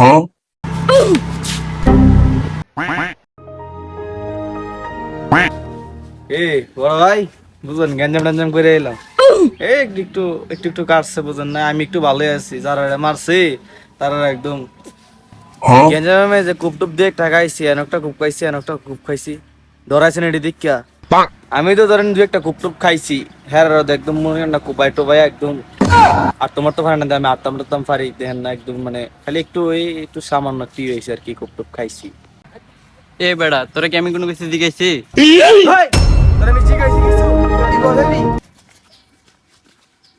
এ বড় ভাই বুঝলেন গ্যাঞ্জাম ট্যাঞ্জাম করে এলাম। এই একটু একটু একটু একটু কাটছে বুঝেন না? আমি একটু আছি যারা মারছে তারা একদম গ্যাঞ্জামে যে কুপ টুপ দিয়ে একটা খাইছি একটা কুপ খাইছি একটা কুপ খাইছি। ধরাইছেন এটি দীক্ষা আমি তো ধরেন দু একটা কুপ টুপ খাইছি হ্যাঁ একদম মনে হয় না কুপাই টোপাই একদম আর তোমার তো পারে না আমি আটতাম টাটতাম পারি দেখেন না একদম মানে খালি একটু ওই একটু সামান্য কি হয়েছে আর কি কুপ টুপ খাইছি। এ বেড়া তোরা কি আমি কোনো কিছু জিজ্ঞাসি? ভাই তোর আমি জিজ্ঞাসি কিছু বলেনি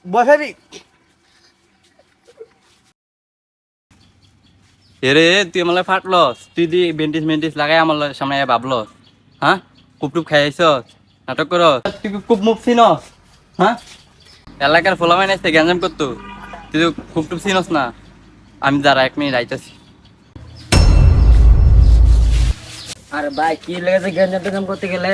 বসাবি? এরে তুই আমার ফাটলস তুই দি বেন্টিস মেন্টিস লাগাই আমার সামনে ভাবলস হ্যাঁ? কুপ টুপ খাই আইসস নাটক কর তুই কি খুব মুখ চিনস হ্যাঁ? এলাকার ফোলা মাইনে আসতে গ্যাঞ্জাম করতো। তুই তো খুব টুপ চিনস না। আমি যারা এক মিনিট আইতাছি। আর ভাই কি লেগেছে গেঞ্জাম টেঞ্জাম করতে গেলে?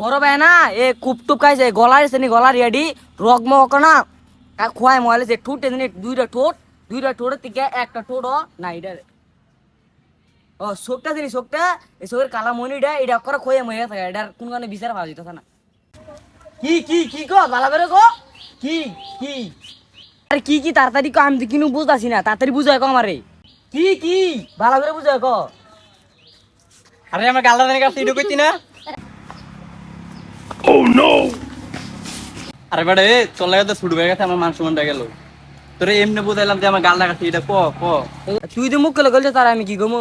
বড় ভাই না এ কুপ টুপ খাইছে গলার এসে নি গলার রেডি রগ মক না। কা খোয়াই মহলে যে ঠোঁট দুইটা ঠোঁট দুইটা ঠোঁটের থেকে একটা ঠোঁট না এটা ও শোকটা দিনি শোকটা? এই শোকের কালা মনিটা এটা করে খোয়ে মহিয়া থাকে এটার কোন কারণে বিচার ভালো যেতেছে না। কি কি কি গো ভালো করে গো কি কি? আরে কি কি তাড়াতাড়ি কো আমি তো কিনু বুঝতাছি না তাড়াতাড়ি বুঝায় কো আমারে। কি কি? ভালো করে বুঝায় কো। আরে আমার গাল্লা জানি কাছে ইডো কইতি না। আরে বেড়া এ তোর লাগে তো ছুটবে গেছে আমার মান সম্মানটা গেল। তোরে এমনি বুঝাইলাম যে আমার গাল কাছে এটা ক ক? তুই তো মুখ গেলে গেলে তার আমি কি গমো